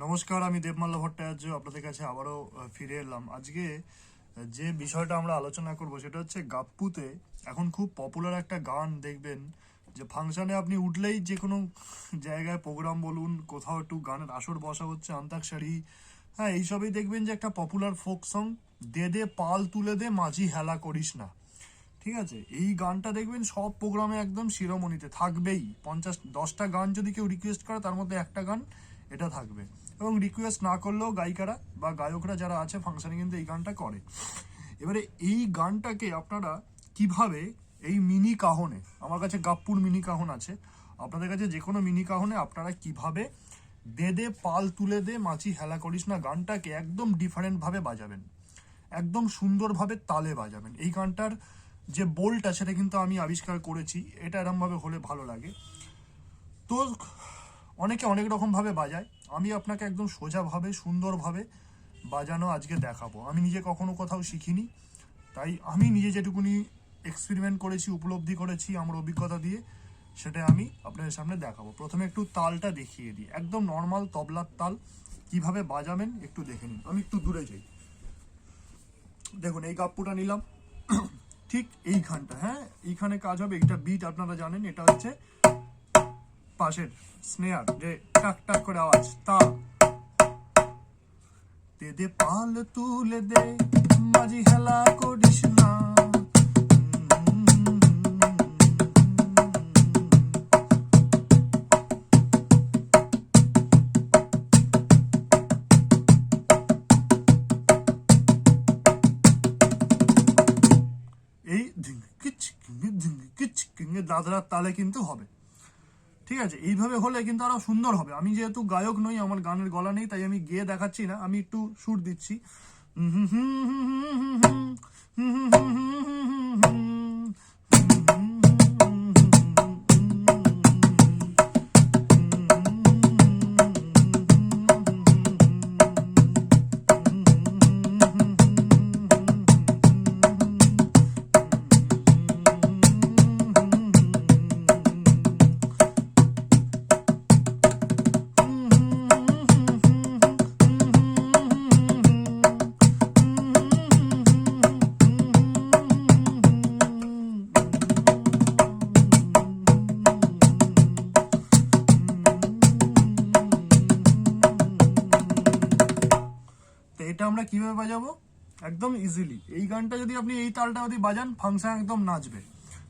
নমস্কার, আমি দেবমাল্লা ভট্টাচার্য, আপনাদের কাছে আবারও ফিরে এলাম। আজকে যে বিষয়টা আমরা আলোচনা করব সেটা হচ্ছে গাপ্পুতে এখন খুব পপুলার একটা গান দেখবেন, যে ফাংশনে আপনি উঠলেই যে কোনো জায়গায় প্রোগ্রাম বলুন, কোথাও একটু গানের আসর বসা হচ্ছে, আন্তাক্ষরী হ্যাঁ এইসবই দেখবেন যে একটা পপুলার ফোক সং দে দে পাল তুলে দে, মাঝি হেলা করিস না। ঠিক আছে? এই গানটা দেখবেন সব প্রোগ্রামে একদম শিরোমণিতে থাকবেই। পঞ্চাশ, দশটা গান যদি কেউ রিকোয়েস্ট করে, তার মধ্যে একটা গান এটা থাকবে। এবং রিকোয়েস্ট না করলেও গায়িকারা বা গায়করা যারা আছে ফাংশনে কিন্তু এই গানটা করে। এবারে এই গানটাকে আপনারা কীভাবে এই মিনি কাহনে, আমার কাছে গাপ্পুর মিনি কাহন আছে, আপনাদের কাছে যে কোনো মিনি কাহনে আপনারা কীভাবে দে দে, পাল তুলে দে, মাছি হেলা করিস না, গানটাকে একদম ডিফারেন্টভাবে বাজাবেন। একদম সুন্দরভাবে তালে বাজাবেন। এই গানটার যে বোল্ট আছে, সেটা কিন্তু আমি আবিষ্কার করেছি। এটা এরমভাবে হলে ভালো লাগে। তো অনেকে অনেক রকমভাবে বাজায়। আমি আপনাকে একদম সোজাভাবে, সুন্দরভাবে বাজানো আজকে দেখাবো। আমি নিজে কখনো কোথাও শিখিনি। তাই আমি নিজে যেটুকুনি এক্সপেরিমেন্ট করেছি, উপলব্ধি করেছি আমার অভিজ্ঞতা দিয়ে সেটা আমি আপনাদের সামনে দেখাবো। প্রথমে একটু তালটা দেখিয়ে দিই। একদম নর্মাল তবলার তাল। কীভাবে বাজাবেন একটু দেখে নিন। আমি একটু দূরে যাই। দেখুন, এই গাপ্পুটা নিলাম। ঠিক এইখানটা হ্যাঁ? এইখানে কাজ হবে। এইটা বিট আপনারা জানেন। এটা হচ্ছে পাশের স্নেয়ার যে টাক টাক করে আওয়াজ, তা। দে পাল তুলে দে, মাঝি হেলা করিস না। দাদরার তালে কিন্তু হবে। ঠিক আছে এইভাবে হলে কিন্তু আরও সুন্দর হবে আমি যেহেতু গায়ক নই আমার গানের গলা নেই তাই আমি গেয়ে দেখাচ্ছি না আমি একটু সুর দিচ্ছি হুম হুম হুম হুম হুম হুম হুম হুম হুম হুম এটা আমরা কীভাবে বাজাবো? একদম ইজিলি এই গানটা যদি আপনি এই তালটা যদি বাজান, ফাংশন একদম নাচবে।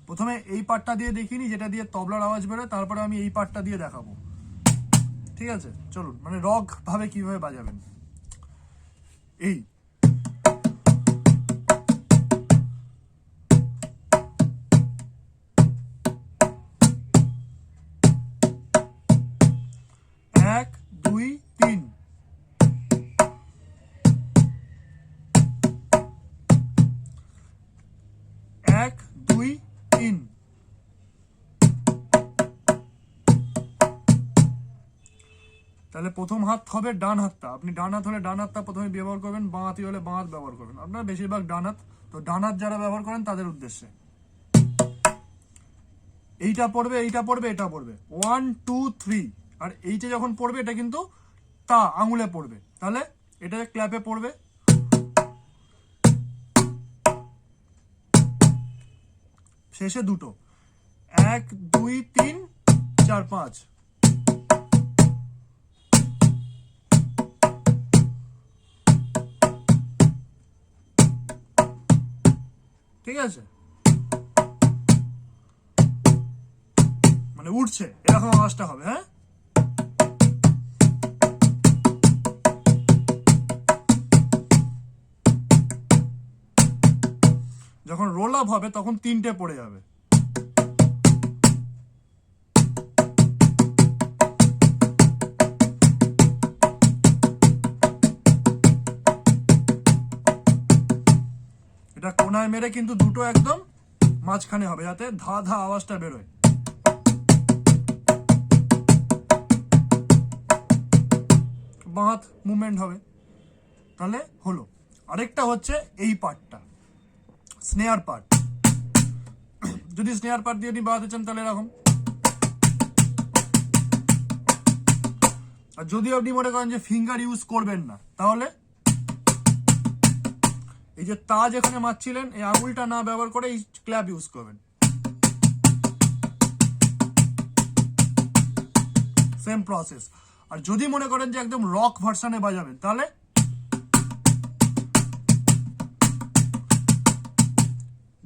প্রথমে এই পার্টটা দিয়ে দেখিনি, যেটা দিয়ে তবলার আওয়াজ বেরোয়, তারপরে আমি এই পার্টটা দিয়ে দেখাবো। ঠিক আছে? চলুন মানে রক ভাবে কীভাবে বাজাবেন? এই। এক, দুই, তিন। তাহলে প্রথম হাত হবে ডান হাতটা। আপনি ডান হাত হলে ডান হাতটা প্রথমে ব্যবহার করবেন, বাঁ হাতি হলে বাঁ হাত ব্যবহার করবেন। আপনারা বেশিরভাগ ডান হাত। তো ডান হাত যারা ব্যবহার করেন তাদের উদ্দেশ্যে। এইটা পড়বে এইটা পড়বে, এটা পড়বে। ওয়ান টু থ্রি আর এইটা যখন পড়বে, এটা কিন্তু তা, আঙুলে পড়বে। তাহলে এটা ক্ল্যাপে পড়বে। শেষে দুটো। এক, দুই, তিন, চার, পাঁচ। ঠিক আছে? মানে উঠছে, এরকম আওয়াজটা হবে হ্যাঁ? যখন রোল আপ হবে, তখন তিনটে পড়ে যাবে। কোনায় মেরে কিন্তু দুটো একদম মাঝখানে হবে, যাতে ধা ধা আওয়াজটা বেরোয়। বাঁধ মুভমেন্ট হবে। তাহলে হলো। আরেকটা হচ্ছে এই পার্টটা স্নেয়ার পার্ট যদি স্নেয়ার পার্ট দিয়ে আপনি বাজাতে চান, তাহলে এরকম। আর যদি আপনি মনে করেন যে ফিঙ্গার ইউজ করবেন না, তাহলে এই যে তা যেখানে মারছিলেন, এই আঙুলটা না ব্যবহার করে এই ক্ল্যাপ ইউজ করবেন। সেম প্রসেস আর যদি মনে করেন যে একদম রক ভার্সানে বাজাবেন, তাহলে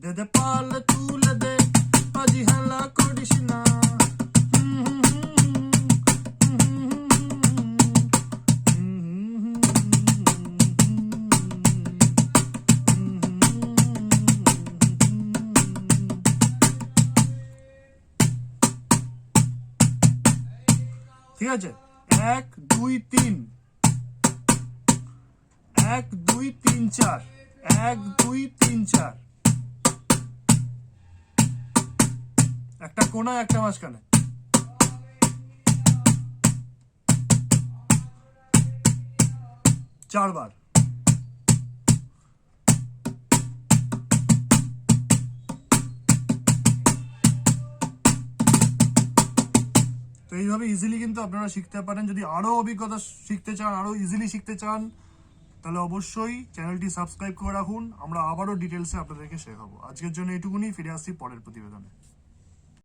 দে দে পাল তুলে দে আজি হালা করিস না। ঠিক আছে? এক, দুই, তিন। এক, দুই, তিন, চার। এক, দুই, তিন, চার। একটা কোনায়, একটা মাঝখানে। চারবার। এইভাবে ইজিলি কিন্তু আপনারা শিখতে পারেন। যদি আরও অভিজ্ঞতা শিখতে চান, আরও ইজিলি শিখতে চান, তাহলে অবশ্যই চ্যানেলটি সাবস্ক্রাইব করে রাখুন। আমরা আবারও ডিটেলসে আপনাদেরকে শেখাবো। আজকের জন্য এটুকুনি ফিরে আসছি পরের প্রতিবেদনে।